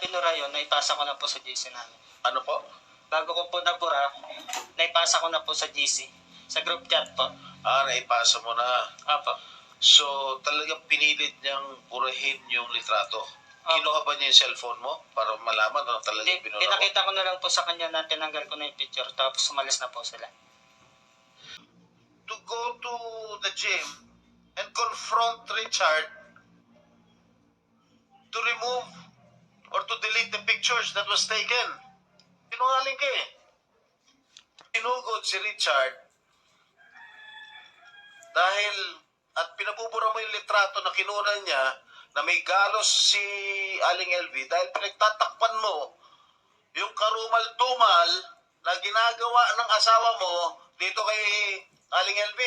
pinura yun, naipasa ko na po sa GC namin. Ano po? Bago ko po nabura, naipasa ko na po sa GC. Sa group chat po. Ah, naipasa mo na. Apo. So, talagang pinilit niyang burahin yung litrato. Kinuha ba niya yung cellphone mo para malaman ano talaga Hindi, binura mo? pinakita ko na lang po sa kanya na tinanggal ko na yung picture tapos sumalis na po sila. To go to the gym and confront Richard to remove or to delete the pictures that was taken. Sinungaling ka eh. Sinugod si Richard dahil at pinabubura mo yung litrato na kinuna niya na may galos si Aling LV dahil pinagtatakpan mo yung karumal-dumal na ginagawa ng asawa mo dito kay Aling LV.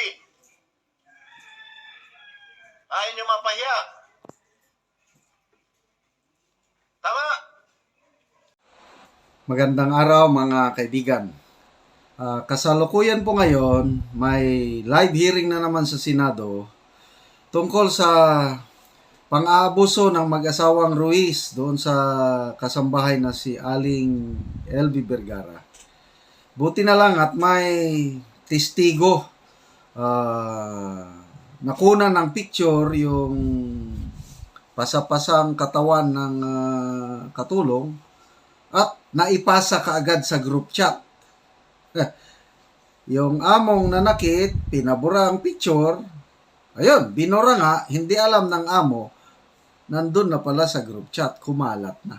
Ayaw nyo mapahiya. Tama? Magandang araw mga kaibigan. Ah, kasalukuyan po ngayon, may live hearing na naman sa Senado tungkol sa pang-aabuso ng mag-asawang Ruiz doon sa kasambahay na si Aling LB Vergara. Buti na lang at may testigo ah, nakuna ng picture yung pasapasang katawan ng ah, katulong at naipasa kaagad sa group chat. yung among nanakit, pinabura ang picture, ayun, binura nga, hindi alam ng amo, nandun na pala sa group chat, kumalat na.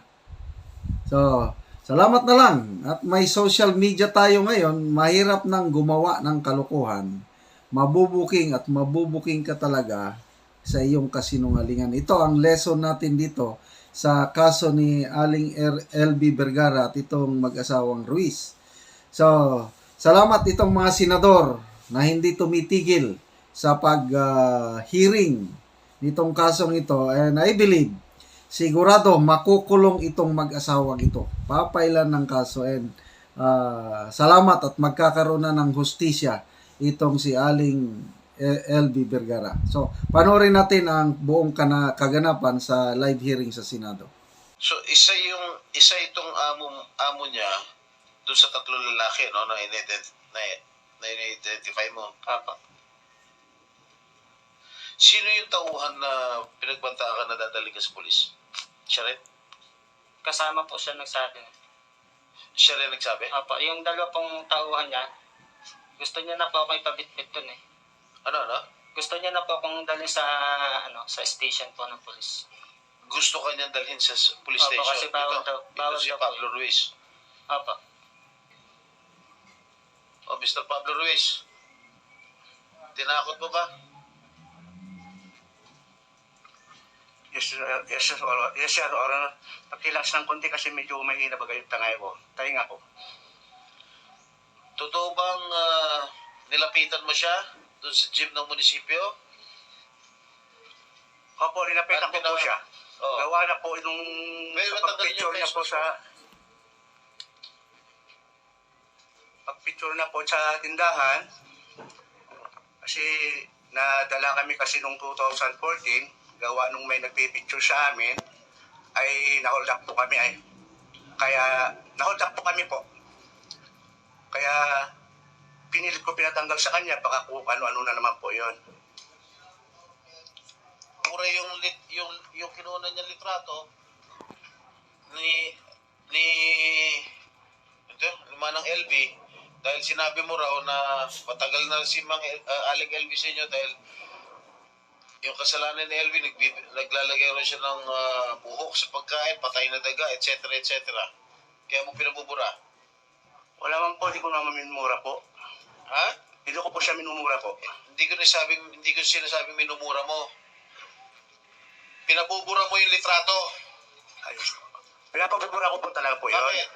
So, salamat na lang. At may social media tayo ngayon, mahirap nang gumawa ng kalukuhan. Mabubuking at mabubuking ka talaga sa iyong kasinungalingan. Ito ang lesson natin dito sa kaso ni Aling LB Vergara at itong mag-asawang Ruiz. So, salamat itong mga senador na hindi tumitigil sa pag-hearing nitong kasong ito. And I believe, sigurado makukulong itong mag-asawang ito. Papailan ng kaso and ah, salamat at magkakaroon na ng hustisya itong si Aling LB Vergara. So, panoorin natin ang buong kana kaganapan sa live hearing sa Senado. So, isa yung, isa itong amo, amo niya doon sa tatlo lalaki, no, na, inident, na, na identify mo. Apo. Sino yung tauhan na pinagbantaan ka na dadaling ka sa polis? Siya rin? Kasama po siya nagsabi. Siya rin nagsabi? Apo, yung dalawa pong tauhan niya, gusto niya na po ako ipabitbit dun eh. Ano, ano? Gusto niya na po akong dalhin sa ano sa station po ng polis. Gusto ka niyang dalhin sa s- police Opo, station. kasi bawal ito, daw- ito bawal si daw po Pablo Ruiz. Apo. Oh, Mr. Pablo Ruiz. Tinakot mo ba? Yes, sir. Yes, sir. Or, yes, sir. Or, ano, pakilas ng konti kasi medyo mahina bagay yung tangay ko. Tahinga ko. Totoo bang ah, nilapitan mo siya doon sa gym ng munisipyo? Opo, ninapitan At ko po siya. Oo. Gawa na po nung sa pag-picture niya po sa... Pag-picture na po sa tindahan. Kasi nadala kami kasi nung 2014, gawa nung may nagpipicture sa amin, ay nahold up po kami ay. Kaya, nahold up po kami po. Kaya, pinilit ko pinatanggal sa kanya, baka kung ano-ano na naman po yon. Mura yung, lit, yung, yung kinuna niya litrato ni ni ito, luma ng LV dahil sinabi mo raw na matagal na si Mang ah, Aling LV sa inyo dahil yung kasalanan ni LV nagbib- naglalagay rin siya ng ah, buhok sa pagkain, patay na daga, etc. etc. Kaya mo pinabubura. Wala man po, hindi ko naman minumura po. Ha? Hindi ko po siya minumura po. Hindi ko nasabing hindi ko sinasabing minumura mo. Pinabubura mo yung litrato. Ayos po. Pinapabibura ko po talaga po yun. Bakit?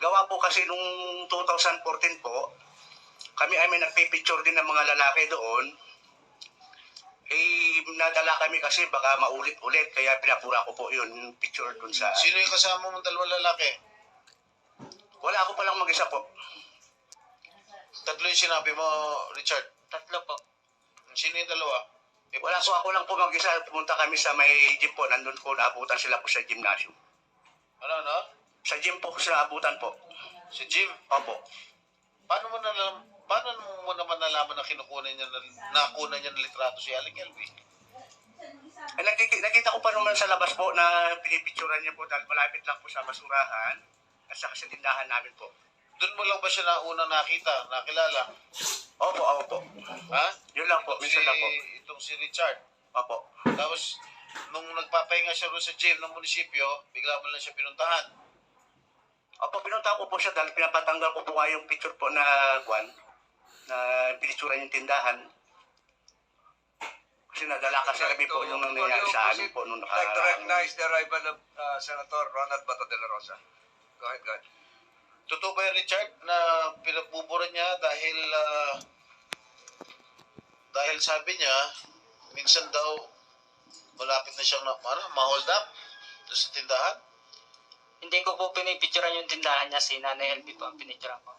Gawa po kasi nung 2014 po, kami ay may nagpipicture din ng mga lalaki doon. Eh, nadala kami kasi baka maulit-ulit, kaya pinapura ko po yun, yung picture doon sa... Sino yung kasama mong dalawang lalaki? Wala ako palang mag-isa po. Tatlo yung sinabi mo, Richard. Tatlo po. Sino yung dalawa? Eh, Wala po ako lang po mag-isa. Pumunta kami sa may gym po. Nandun po naabutan sila po sa gymnasium. Ano, ano? Sa gym po sa abutan po. Si Jim. Opo. Paano mo nalam, paano mo naman nalaman na kinukunan niya, na, nakunan niya ng litrato si Aling LV? Eh, nakiki- nakita ko pa naman sa labas po na pinipicturan niya po dahil malapit lang po sa basurahan at saka sa tindahan namin po. Doon mo lang ba siya na unang nakita, nakilala? Opo, ako po. Ha? Yun lang po, minsan lang po. Itong si Richard. Opo. Tapos, nung nagpapahinga siya roon sa gym ng munisipyo, bigla mo lang siya pinuntahan. Opo, pinunta ko po siya dahil pinapatanggal ko po nga yung picture po na kwan na pinicturan yung tindahan. Kasi nadala kasi kami po yung nangyayari sa amin po nung I'd like to recognize the arrival of uh, Senator Ronald Bato de la Rosa. Go ahead, go ahead. Totoo ba yun, Richard, na pinagbubura niya dahil ah, dahil sabi niya, minsan daw malapit na siyang ano, ma-hold up doon sa tindahan? Hindi ko po pinipicturean yung tindahan niya, si Nanay LB po ang pinicturean ko.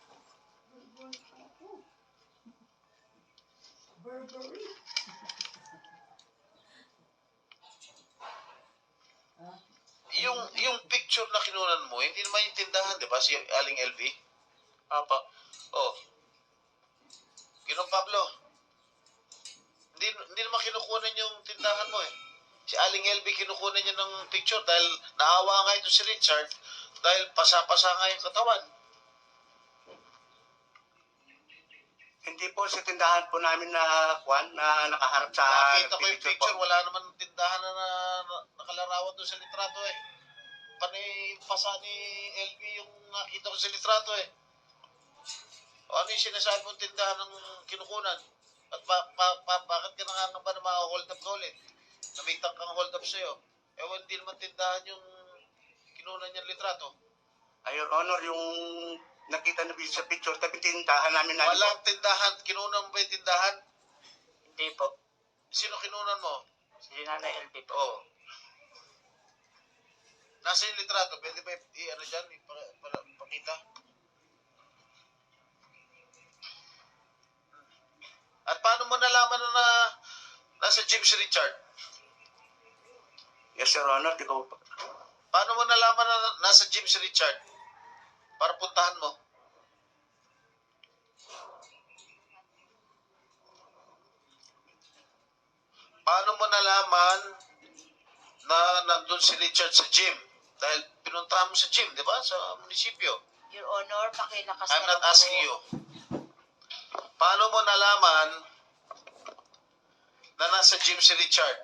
Yung yung picture na kinunan mo, hindi naman yung tindahan, di ba? Si Aling LV? Opo. Oh. Ginong Pablo. Hindi, hindi naman kinukunan yung tindahan mo eh. Si Aling LV kinukunan niya ng picture dahil naawa nga ito si Richard dahil pasa-pasa nga yung katawan. Hindi po sa tindahan po namin na kwan na nakaharap sa Nakita ko yung picture picture, po. wala naman tindahan na, na, na nakalarawan doon sa litrato eh. Panay pasa ni LV yung nakita ko sa litrato eh. O ano yung sinasabi mong tindahan ng kinukunan? At ba, ba, ba- bakit ka nangangamba na maka-hold up ka ulit? Namitang kang hold up sa'yo. Ewan, hindi naman tindahan yung kinunan niyang litrato. Ay, Your Honor, yung nakita na sa picture, tabi tindahan namin na Walang tindahan. Kinunan mo ba yung tindahan? Hindi po. Sino kinunan mo? Si Nanay LB po. Oo. Nasa yung litrato, pwede ba i-ano dyan, ipakita? At paano mo nalaman na, na nasa gym si Richard? Yes, Your Honor, di ko Paano mo nalaman na nasa gym si Richard? Para puntahan mo. Paano mo nalaman na nandun si Richard sa gym? Dahil pinuntahan mo sa gym, di ba? Sa munisipyo. Your Honor, pakilakas I'm na not lang po. asking you. Paano mo nalaman na nasa gym si Richard?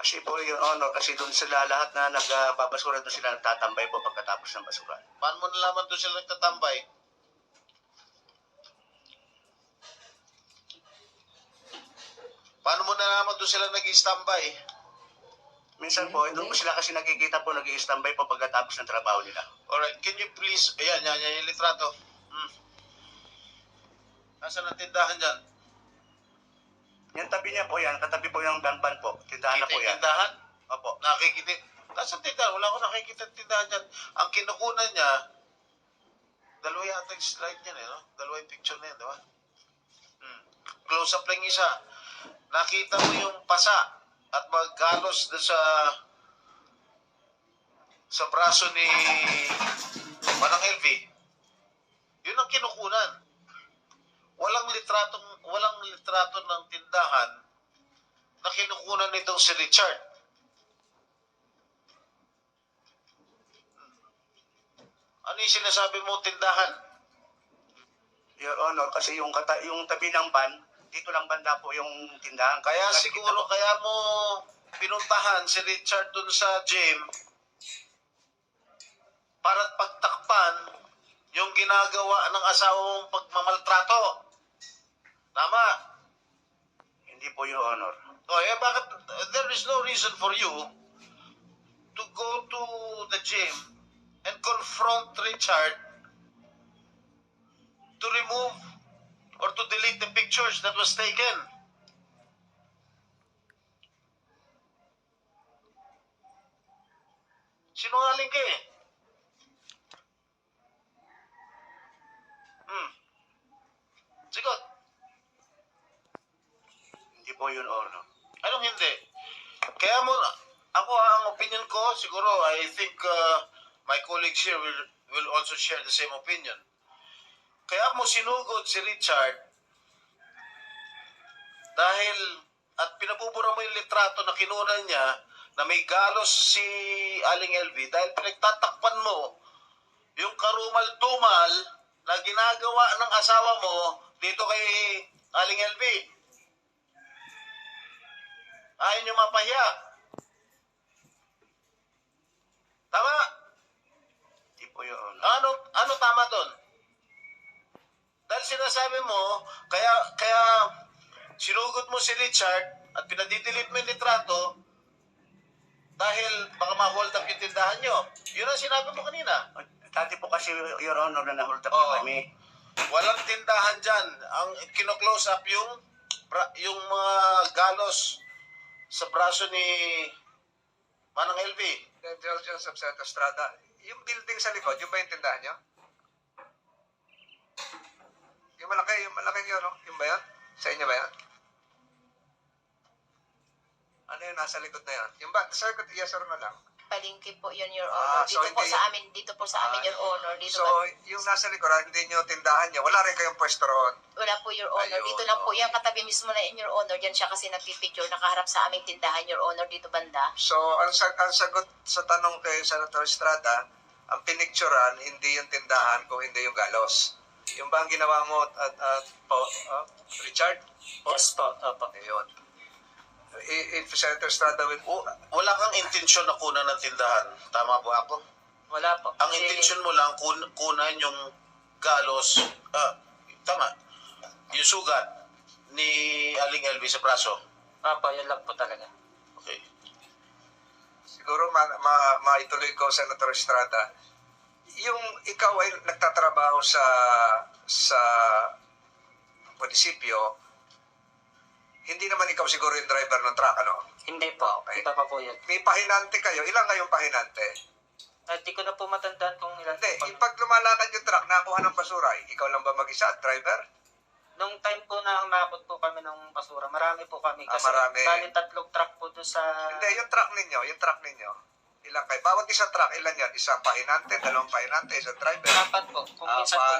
Kasi po, Your Honor, kasi doon sila lahat na nagbabasura, doon sila nagtatambay po pagkatapos ng basura. Paano mo nalaman doon sila nagtatambay? Paano mo nalaman doon sila nag-standby? Minsan po, doon po sila kasi nakikita po, nag standby po pagkatapos ng trabaho nila. Alright, can you please, ayan, yan, yan yung litrato. Hmm. Nasaan ang tindahan dyan? Yan tabi niya po yan, katabi po yung banban po. Tindahan na po yan. tindahan? Opo. Nakikita. Nasaan tindahan? Wala ko nakikita tindahan dyan. Ang kinukunan niya, dalawa yata yung slide niyan eh, no? Dalawa yung picture na yan, di ba? Hmm. Close up lang isa. Nakita mo yung pasa at magkalos doon sa sa braso ni Manang LV. Yun ang kinukunan. Walang litratong walang litrato ng tindahan na kinukunan nitong si Richard. Ano yung sinasabi mo tindahan? Your Honor, kasi yung, kata, yung tabi ng ban, dito lang banda po yung tindahan. Kaya Nakikita siguro po. kaya mo pinuntahan si Richard dun sa gym para pagtakpan yung ginagawa ng asawa mong pagmamaltrato. Tama. Hindi po, Your Honor. O eh, bakit there is no reason for you to go to the gym and confront Richard to remove or to delete the pictures that was taken. Sinungaling ka eh. Hmm. Sigot. Hindi po, Your Honor. Anong hindi? Kaya mo, ako ang opinion ko, siguro, I think uh, my colleagues here will, will also share the same opinion. Kaya mo sinugod si Richard dahil at pinabubura mo yung litrato na kinunan niya na may galos si Aling LV dahil pinagtatakpan mo yung karumal-dumal na ginagawa ng asawa mo dito kay Aling LV. Ayaw niyo mapahiya. Tama? Hindi po, Honor. Ano ano tama doon? Dahil sinasabi mo, kaya kaya sinugod mo si Richard at pinadidelete mo yung litrato dahil baka ma-hold up yung tindahan nyo. Yun ang sinabi mo kanina. Dati po kasi, Your Honor, na na-hold up Oo. na kami. Walang tindahan dyan. Ang kino-close up yung bra- yung mga galos sa braso ni Manang LV. The Intelligence of Santa Estrada. Yung building sa likod, yung ba yung tindahan nyo? Yung malaki, yung malaki yun, no? Yung ba yan? Sa inyo ba yan? Ano yun, nasa likod na yan? Yung ba, sa likod, yes or no lang? Palingki po yun, Your Ah, Honor. so Dito po sa amin, dito po sa amin, Ah, Your Honor. Dito So, ba- yung nasa likod, ah, hindi nyo tindahan nyo, wala rin kayong pwesto roon. wala po, Your Honor. Ayun, dito lang po, oh. yan katabi mismo na yun, Your Honor. Diyan siya kasi nagpipicture, nakaharap sa aming tindahan, Your Honor, dito banda. So, ang, sag ang sagot sa tanong kay Senator Estrada, ang pinicturan, hindi yung tindahan kung hindi yung galos. Yung ba ang ginawa mo at, at po, ah, Richard? Yes po, opo. Ayun. I- If Senator Estrada will... O, wala kang intensyon na kunan ng tindahan. Tama po ako? Wala po. Ang Kasi- intensyon mo lang kun kunan yung galos, ah, tama, yung sugat ni Aling LV sa braso. Opo, yun lang po talaga. Okay. Siguro ma, ma, maituloy ko, Senator Estrada, yung ikaw ay nagtatrabaho sa sa munisipyo, hindi naman ikaw siguro yung driver ng truck, ano? Hindi po. Okay. Iba pa po yun. May pahinante kayo. Ilan kayong pahinante? At di ko na po matandaan kung ilan Hindi, po. pag lumalakad yung truck, nakuha ng basura, ikaw lang ba mag-isa at driver? Nung time po na humakot po kami ng basura, marami po kami. Ah, Kasi marami. bali tatlong truck po doon sa... Hindi, yung truck ninyo, yung truck ninyo. Ilan kayo? Bawat isang truck, ilan yan? Isang pahinante, dalawang pahinante, isang driver. Apat po. Kung minsan po